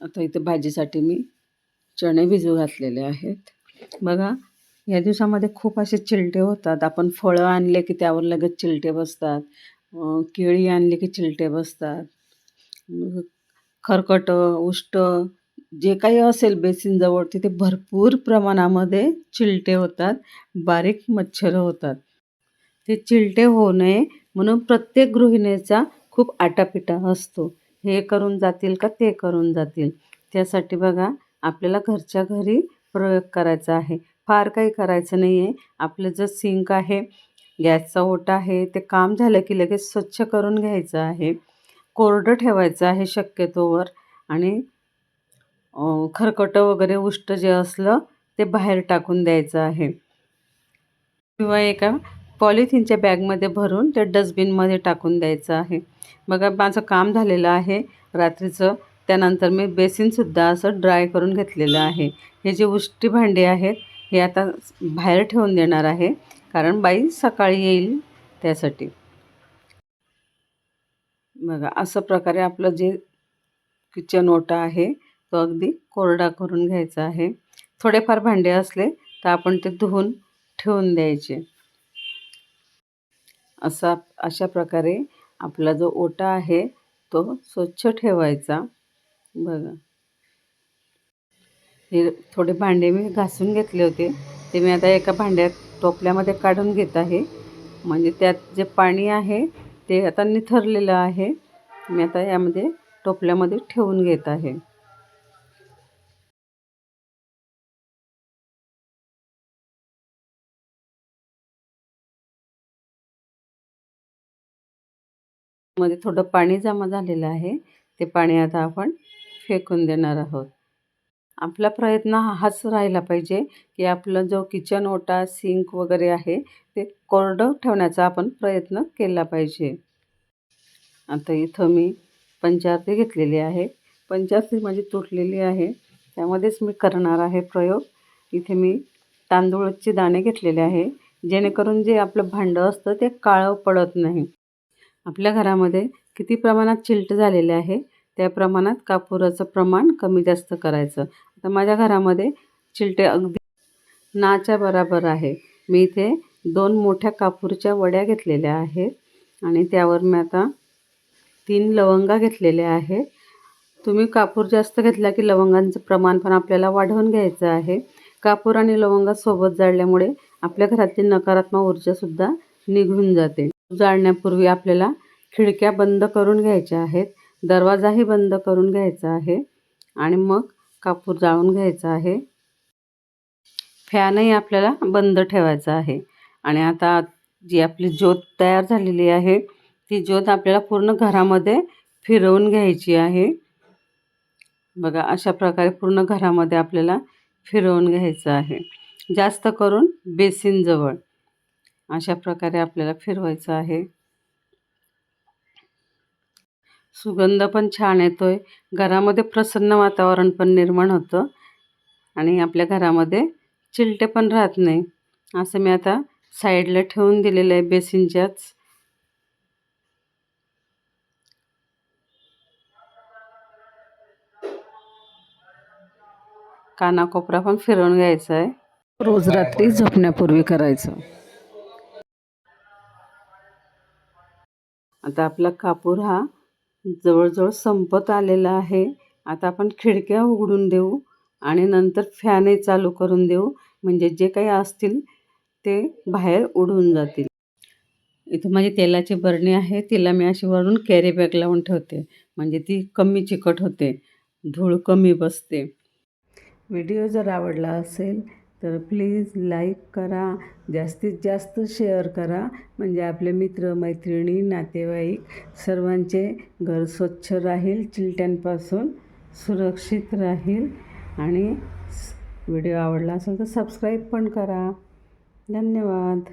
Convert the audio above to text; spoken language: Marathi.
आता इथे भाजीसाठी मी चणे भिजू घातलेले आहेत. बघा या दिवसामध्ये खूप असे चिलटे होतात. आपण फळं आणले की त्यावर लगेच चिलटे बसतात. केळी आणली की चिलटे बसतात. खरकट खरकटं उष्ट जे काही असेल बेसिनजवळ तिथे भरपूर प्रमाणामध्ये चिलटे होतात. बारीक मच्छरं होतात. ते चिलटे होऊ नये म्हणून प्रत्येक गृहिणीचा खूप आटापिटा असतो. हे करून जातील का ते करून जातील. त्यासाठी बघा आपल्याला घरच्या घरी प्रयोग करायचा आहे. फार काही करायचं नाही आहे आपलं जे सिंक आहे गॅसचा ओटा आहे ते काम झालं की लगेच स्वच्छ करून घ्यायचं आहे. कोरडं ठेवायचं आहे शक्यतोवर आणि खरकटं वगैरे उष्ट जे असलं ते बाहेर टाकून द्यायचं आहे. किंवा एका पॉलिथिनच्या बॅगमध्ये भरून ते डस्टबिनमध्ये टाकून द्यायचं आहे. बघा माझं काम झालेलं आहे रात्रीचं. त्यानंतर मी बेसिनसुद्धा असं ड्राय करून घेतलेलं आहे. हे जे उष्टी भांडी आहेत हे आता बाहेर ठेवून देणार आहे कारण बाई सकाळी येईल त्यासाठी. बघा असं प्रकारे आपलं जे किचन ओटा आहे तो अगदी कोरडा करून घ्यायचा आहे. थोडेफार भांडे असले तर आपण ते धुवून ठेवून द्यायचे. असा अशा प्रकारे आपला जो ओटा आहे तो स्वच्छ ठेवायचा. बघा. हे थोडे भांडे मी घासून घेतले होते. ते मी आता एका भांड्यात टोपल्यामध्ये काढून घेत आहे. म्हणजे त्यात जे पाणी आहे ते आता निथरलेलं आहे. मी आता यामध्ये टोपल्यामध्ये ठेवून घेत आहे. मध्ये थोडं पाणी जमा झालेलं आहे. ते पाणी आता आपण फेकून देणार आहोत. आपला प्रयत्न हा हाच राहिला पाहिजे की आपलं जो किचन ओटा सिंक वगैरे आहे ते कोरडं ठेवण्याचा आपण प्रयत्न केला पाहिजे. आता इथं मी पंचारती घेतलेली आहे. पंचारती माझी तुटलेली आहे. त्यामध्येच मी करणार आहे प्रयोग. इथे मी तांदूळचे दाणे घेतलेले आहे. जेणेकरून जे आपलं भांडं असतं ते काळं पडत नाही. आपल्या घरामध्ये किती प्रमाणात चिलट झालेले आहे त्या प्रमाणात कापुराचं प्रमाण कमी जास्त करायचं. आता माझ्या घरामध्ये चिलटे अगदी नाच्या बराबर आहे. मी इथे दोन मोठ्या कापूरच्या वड्या घेतलेल्या आहेत आणि त्यावर मी आता तीन लवंगा घेतलेल्या आहेत. तुम्ही कापूर जास्त घेतला की लवंगांचं प्रमाण पण आपल्याला वाढवून घ्यायचं आहे. कापूर आणि लवंगा सोबत जाळल्यामुळे आपल्या घरातली नकारात्मक ऊर्जासुद्धा निघून जाते. जाळण्यापूर्वी आपल्याला खिडक्या बंद करून घ्यायच्या आहेत. दरवाजाही बंद करून घ्यायचा आहे आणि मग कापूर जाळून घ्यायचा आहे. फॅनही आपल्याला बंद ठेवायचा आहे. आणि आता जी आपली ज्योत तयार झालेली आहे ती ज्योत आपल्याला पूर्ण घरामध्ये फिरवून घ्यायची आहे. बघा अशा प्रकारे पूर्ण घरामध्ये आपल्याला फिरवून घ्यायचं आहे. जास्त करून बेसिनजवळ. अशा प्रकारे आपल्याला फिरवायचं आहे. सुगंध पण छान येतो आहे घरामध्ये प्रसन्न वातावरण पण निर्माण होतं. आणि आपल्या घरामध्ये चिलटे पण राहत नाही. असं मी आता साईडला ठेवून दिलेलं आहे बेसिनच्याच. कानाकोपरा पण फिरवून घ्यायचा आहे. रोज रात्री झोपण्यापूर्वी करायचं. आता आपला कापूर हा जवळजवळ संपत आलेला आहे. आता आपण खिडक्या उघडून देऊ आणि नंतर फॅनही चालू करून देऊ. म्हणजे जे काही असतील ते बाहेर उडून जातील. इथं माझी तेलाची बरणी आहे तिला मी अशी वरून कॅरी बॅग लावून ठेवते. म्हणजे ती कमी चिकट होते. धूळ कमी बसते. व्हिडिओ जर आवडला असेल तर प्लीज लाईक करा जास्तीत जास्त शेअर करा. म्हणजे आपले मित्र मैत्रिणी नातेवाईक सर्वांचे घर स्वच्छ राहील चिलट्यांपासून सुरक्षित राहील. आणि व्हिडिओ आवडला असेल तर सबस्क्राईब पण करा. धन्यवाद.